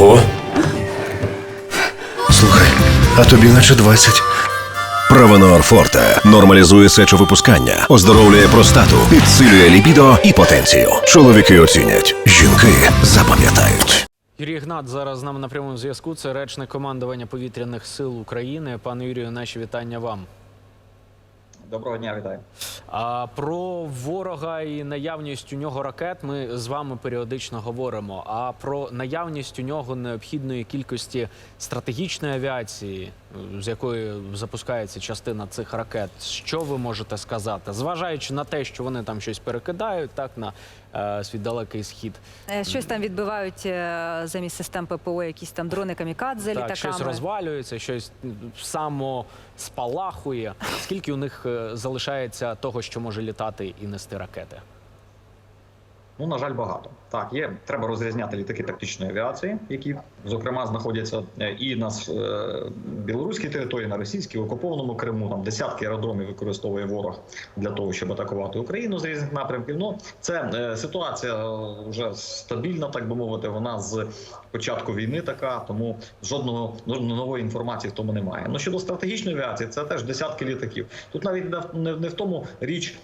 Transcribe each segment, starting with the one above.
Ого. Слухай, а тобі наче 20. Правонор Форте нормалізує сечовипускання, оздоровлює простату, підсилює лібідо і потенцію. Чоловіки оцінять, жінки запам'ятають. Юрій Гнат зараз з нами на прямому зв'язку. Це речник командування повітряних сил України. Пане Юрію, наші вітання вам. Доброго дня, вітаю. А про ворога і наявність у нього ракет ми з вами періодично говоримо. А про наявність у нього необхідної кількості стратегічної авіації, з якої запускається частина цих ракет. Що ви можете сказати, зважаючи на те, що вони там щось перекидають, так на е, свій далекий схід, Е, Щось там відбивають е, замість систем ППО, якісь там дрони камікадзе так, щось розвалюється, щось само спалахує. Скільки у них е, залишається того, що може літати і нести ракети? Ну, на жаль, багато. Так, є. Треба розрізняти літаки тактичної авіації, які, зокрема, знаходяться е, і на е, білоруській території, на російській, в окупованому Криму. Там десятки аеродромів використовує ворог для того, щоб атакувати Україну з різних напрямків. Ну, це е, ситуація вже стабільна, так би мовити. Вона з початку війни така, тому жодного нової інформації в тому немає. Ну щодо стратегічної авіації, це теж десятки літаків. Тут навіть не в- тому річ,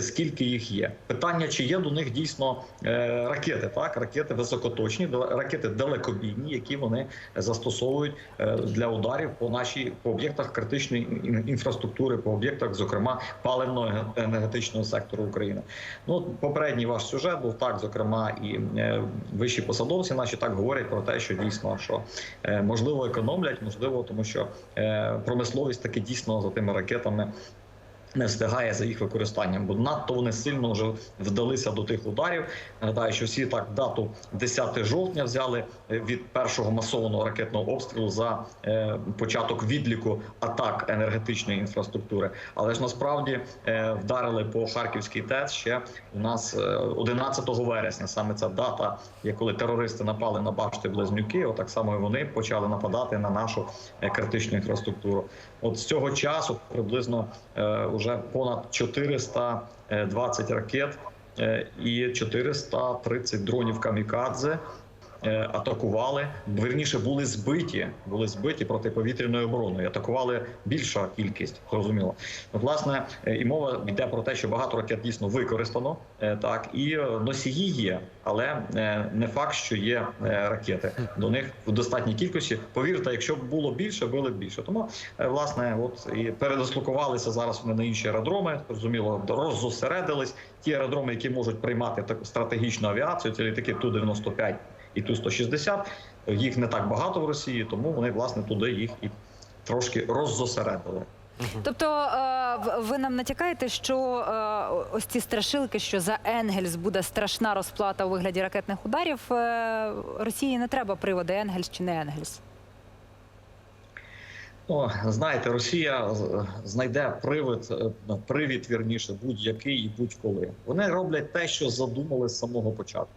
скільки їх є. Питання, чи є до них дійсно е, ракети, так ракети високоточні, ракети далекобійні, які вони застосовують е, для ударів по нашій по об'єктах критичної інфраструктури, по об'єктах, зокрема паливного енергетичного сектору України. Ну попередній ваш сюжет був так, зокрема, і е, вищі посадовці наші так говорять про те, що дійсно що можливо економлять, можливо, тому що промисловість таки дійсно за тими ракетами. Не встигає за їх використанням, бо надто вони сильно вже вдалися до тих ударів. Нагадаю, що всі так дату 10 жовтня взяли е, від першого масованого ракетного обстрілу за е, початок відліку атак енергетичної інфраструктури. Але ж насправді е, вдарили по Харківській ТЕЦ ще у нас е, 11 вересня. Саме ця дата, є коли терористи напали на башти близнюки. Отак само і вони почали нападати на нашу е, критичну інфраструктуру. От з цього часу приблизно е, вже понад 420 ракет е, і 430 дронів камікадзе. е, атакували. Вірніше були збиті, були збиті протиповітряною обороною. Атакували більша кількість, зрозуміло. Власне, е, і мова йде про те, що багато ракет дійсно використано, е, так і е, носії є, але е, не факт, що є е, ракети. До них в достатній кількості. Повірте, якщо б було більше, було б більше. Тому е, власне, от і передислокувалися зараз вони на інші аеродроми. Зрозуміло, роззосередились. Ті аеродроми, які можуть приймати таку стратегічну авіацію, це літаки Ту 95 і Ту 160 Їх не так багато в Росії, тому вони власне туди їх і трошки роззосередили. Тобто е, ви нам натякаєте, що е, ось ці страшилки, що за Енгельс буде страшна розплата у вигляді ракетних ударів. е, Росії не треба приводи Енгельс чи не Енгельс. Ну, знаєте, Росія знайде привид, е, привід вірніше, будь-який і будь-коли. Вони роблять те, що задумали з самого початку.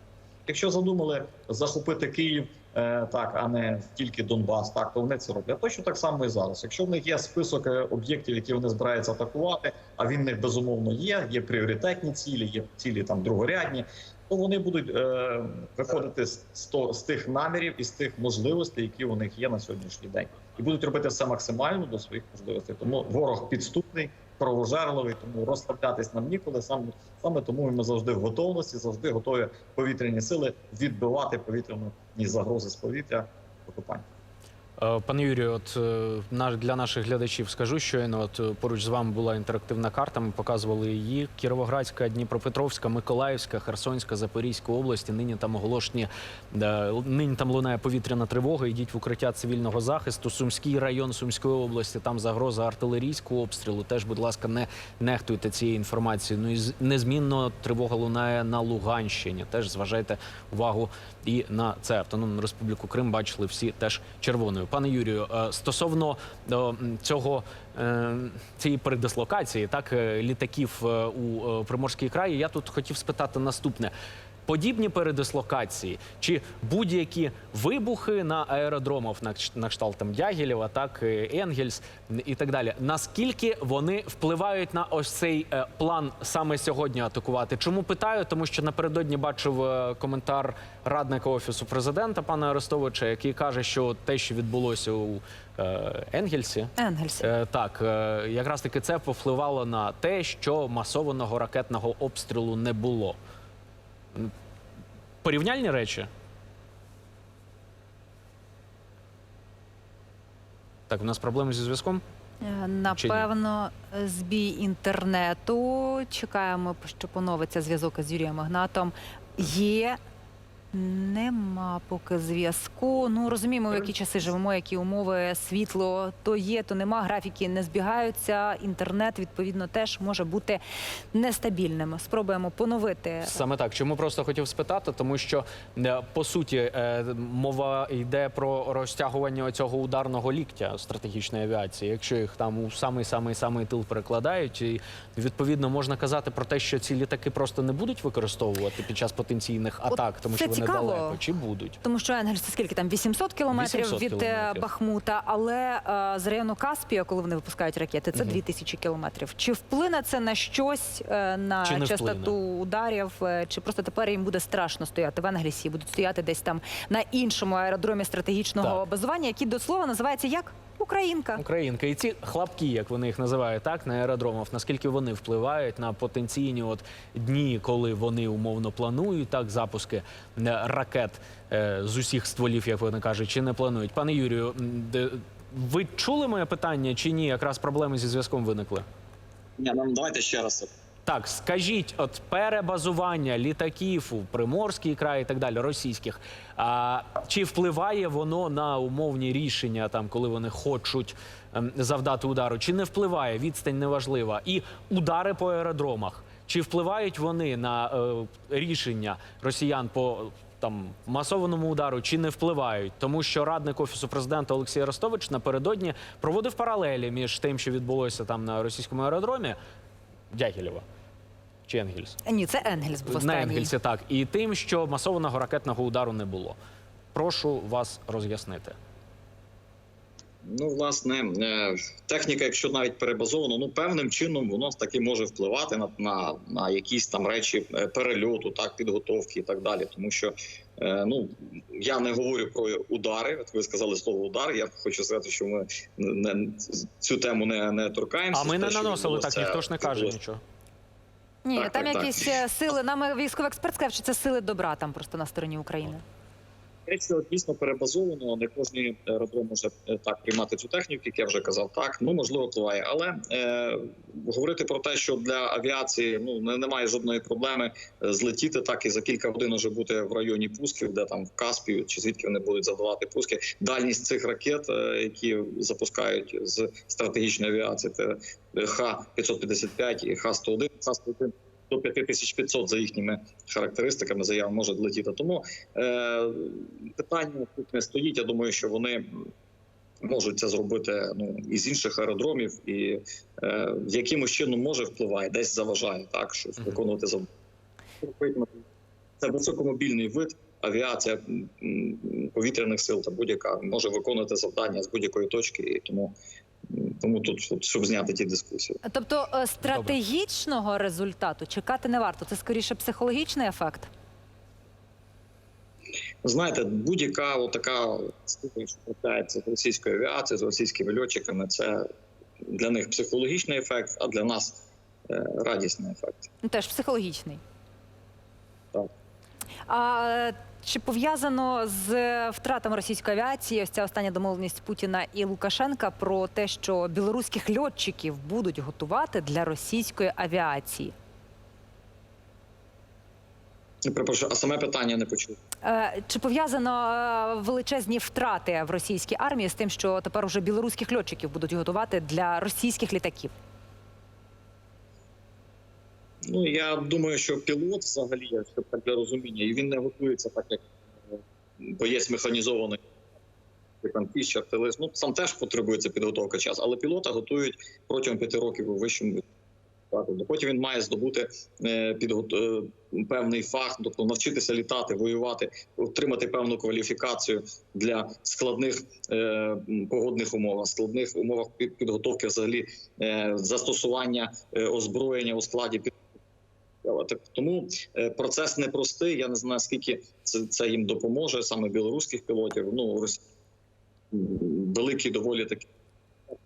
Якщо задумали захопити Київ, е, так а не тільки Донбас, так то вони це роблять. Точно так само і зараз. Якщо в них є список е, об'єктів, які вони збираються атакувати, а він в них безумовно є. Є пріоритетні цілі, є цілі там другорядні. То вони будуть е, виходити з, з, з тих намірів і з тих можливостей, які у них є на сьогоднішній день, і будуть робити все максимально до своїх можливостей. Тому ворог підступний, кровожерливий, тому розслаблятись нам ніколи. Саме саме тому ми завжди в готовності, завжди готові повітряні сили відбивати повітряні загрози з повітря окупантів. Е, Пане Юрію, от е, для наших глядачів скажу щойно, от е, поруч з вами була інтерактивна карта. Ми показували її. Кіровоградська, Дніпропетровська, Миколаївська, Херсонська, Запорізька області. Нині там оголошені нині там лунає повітряна тривога. Йдіть в укриття цивільного захисту. Сумський район Сумської області. Там загроза артилерійського обстрілу. Теж, будь ласка, не нехтуйте цією інформацією. Ну і незмінно тривога лунає на Луганщині. Теж зважайте увагу і на це автономну республіку Крим бачили всі теж червоною. Пане Юрію, е, стосовно е, цього е, цієї передислокації, так літаків у Приморській краї, я тут хотів спитати наступне. Подібні передислокації чи будь-які вибухи на аеродромах на, кшталт там Дягілєва, так е, Енгельс і так далі. Наскільки вони впливають на ось цей е, план саме сьогодні атакувати? Чому питаю? Тому що напередодні бачив е, коментар радника офісу президента пана Арестовича, який каже, що те, що відбулося у Енгельсі, Енгельс. Е, Так, якраз таки це повпливало на те, що масованого ракетного обстрілу не було. Порівняльні речі. Так, у нас проблеми зі зв'язком. Е, Напевно, збій інтернету. Чекаємо, що поновиться зв'язок із Юрієм Магнатом. Є. Нема поки зв'язку. Ну розуміємо, в які часи живемо, які умови, світло то є, то нема. Графіки не збігаються. Інтернет відповідно теж може бути нестабільним. Спробуємо поновити. Саме так. Чому просто хотів спитати, тому що е, по суті е, мова йде про розтягування цього ударного ліктя стратегічної авіації. Якщо їх там у самий самий самий тил перекладають, і відповідно можна казати про те, що ці літаки просто не будуть використовувати під час потенційних атак, тому що вони цікаво. далеко чи будуть. Тому що Енгельс це скільки там 800 кілометрів 800 від е, кілометрів. Бахмута, але е, з району Каспія, коли вони випускають ракети, це 2000 кілометрів. Чи вплине це на щось е, на частоту вплине? ударів, е, чи просто тепер їм буде страшно стояти в Енгельсі, будуть стояти десь там на іншому аеродромі стратегічного Так. базування, який до слова називається як Українка. Українка і ці хлопки, як вони їх називають, так на аеродромах, наскільки вони впливають на потенційні от дні, коли вони умовно планують так запуски е, ракет е, з усіх стволів, як вони кажуть, чи не планують? Пане Юрію, де- ви чули моє питання чи ні? Якраз проблеми зі зв'язком виникли. Ні, ну давайте ще раз. Так, скажіть, от перебазування літаків у Приморський край і так далі, російських, а, чи впливає воно на умовні рішення, там, коли вони хочуть ем, завдати удару, чи не впливає? Відстань неважлива. І удари по аеродромах. Чи впливають вони на е, рішення росіян по там масованому удару, чи не впливають? Тому що радник офісу президента Олексій Арестович напередодні проводив паралелі між тим, що відбулося там на російському аеродромі Дягілєва чи Енгельс? Ні, це Енгельс був На. Енгельсі, так. І тим, що масованого ракетного удару не було. Прошу вас роз'яснити. Ну, власне, е, техніка, якщо навіть перебазована, ну певним чином воно таки може впливати на, на, на якісь там речі е, перельоту, так, підготовки і так далі. Тому що е, ну я не говорю про удари. От ви сказали слово удар. Я хочу сказати, що ми не, цю тему не, не торкаємося. А ми не наносили так, ніхто ж не каже нічого. Ні, Так, там так, якісь так. сили. Нам військовий експерт сказав, що це сили добра там просто на стороні України. Якщо дійсно перебазовано, не кожний аеродром може е, так приймати цю техніку, як я вже казав, так ну можливо впливає. Але е, говорити про те, що для авіації ну немає жодної проблеми е, злетіти так і за кілька годин вже бути в районі пусків, де там в Каспію чи звідки вони будуть завдавати пуски. Дальність цих ракет, е, які запускають з стратегічної авіації, це Х-555 і Х-101. Х-101 до 5500 за їхніми характеристиками заяв може летіти. Тому е, питання тут не стоїть. Я думаю, що вони можуть це зробити ну із інших аеродромів, і е, якимось чином може впливає, десь заважає так, що виконувати завдання. Це високомобільний вид. Авіація повітряних сил та будь-яка може виконувати завдання з будь-якої точки, і тому, тому тут, щоб зняти ті дискусії. Тобто е, стратегічного результату чекати не варто. Це скоріше психологічний ефект. Знаєте, будь-яка така штука, що трапляється з російською авіацією, з російськими льотчиками, це для них психологічний ефект, а для нас е, радісний ефект. Теж психологічний. Так. А чи пов'язано з втратами російської авіації ось ця остання домовленість Путіна і Лукашенка про те, що білоруських льотчиків будуть готувати для російської авіації? Перепрошую, а саме питання не почув. Е, Чи пов'язано е, величезні втрати в російській армії з тим, що тепер уже білоруських льотчиків будуть готувати для російських літаків? Ну я думаю, що пілот взагалі, якщо так для розуміння, і він не готується так, як е, боєць механізований. Фіщер, Телес, ну там теж потребується підготовка часу, але пілота готують протягом п'яти років у вищому. Потім він має здобути е, підгот... е, певний фах, тобто навчитися літати, воювати, отримати певну кваліфікацію для складних погодних умов, складних умовах підготовки взагалі застосування озброєння у складі під. Так, Тому е, процес непростий. Я не знаю, скільки це, це їм допоможе, саме білоруських пілотів. Ну, великий доволі таки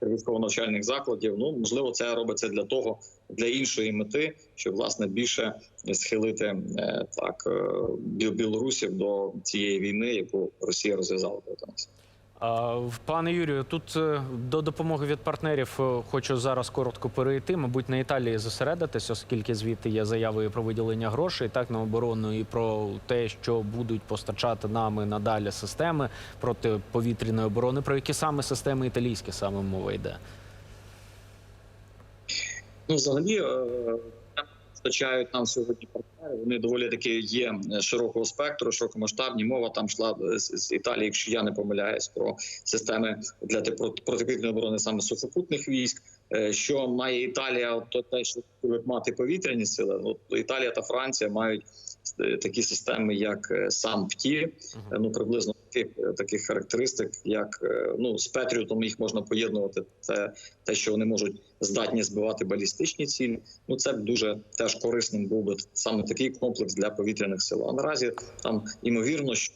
військово-навчальних закладів. Ну можливо, це робиться для того, для іншої мети, щоб власне більше схилити е, так е, білорусів до цієї війни, яку Росія розв'язала проти нас. Пане Юрію, тут е, до допомоги від партнерів е, хочу зараз коротко перейти. Мабуть, на Італії зосередитись, оскільки звідти є заяви про виділення грошей, так на оборону і про те, що будуть постачати нами надалі системи протиповітряної оборони. Про які саме системи італійські саме мова йде? Ну, взагалі, е, постачають нам сьогодні партнери. Вони доволі таки є широкого спектру, широкомасштабні. Мова там йшла з, з Італії, якщо я не помиляюсь, про системи для протиповітряної оборони саме сухопутних військ. Е, Що має Італія, то те, що мати повітряні сили. Ну то Італія та Франція мають е, такі системи, як е, сам ПТІ, ну приблизно таких таких характеристик, як ну з Петріотом їх можна поєднувати. Це те, що вони можуть здатні збивати балістичні цілі. Ну це б дуже теж корисним був би саме такий комплекс для повітряних сил. А наразі там ймовірно, що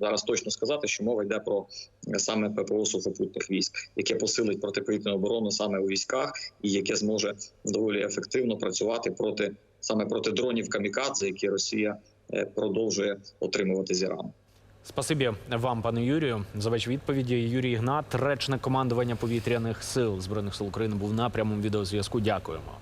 зараз точно сказати, що мова йде про е, саме ППО сухопутних військ, яке посилить протиповітряну оборону саме у військах, і яке зможе доволі ефективно працювати проти саме проти дронів камікадзе, які Росія е, продовжує отримувати з Ірану. Спасибі вам, пане Юрію, за ваші відповіді. Юрій Ігнат, речник командування повітряних сил збройних сил України, був на прямому відеозв'язку. Дякуємо.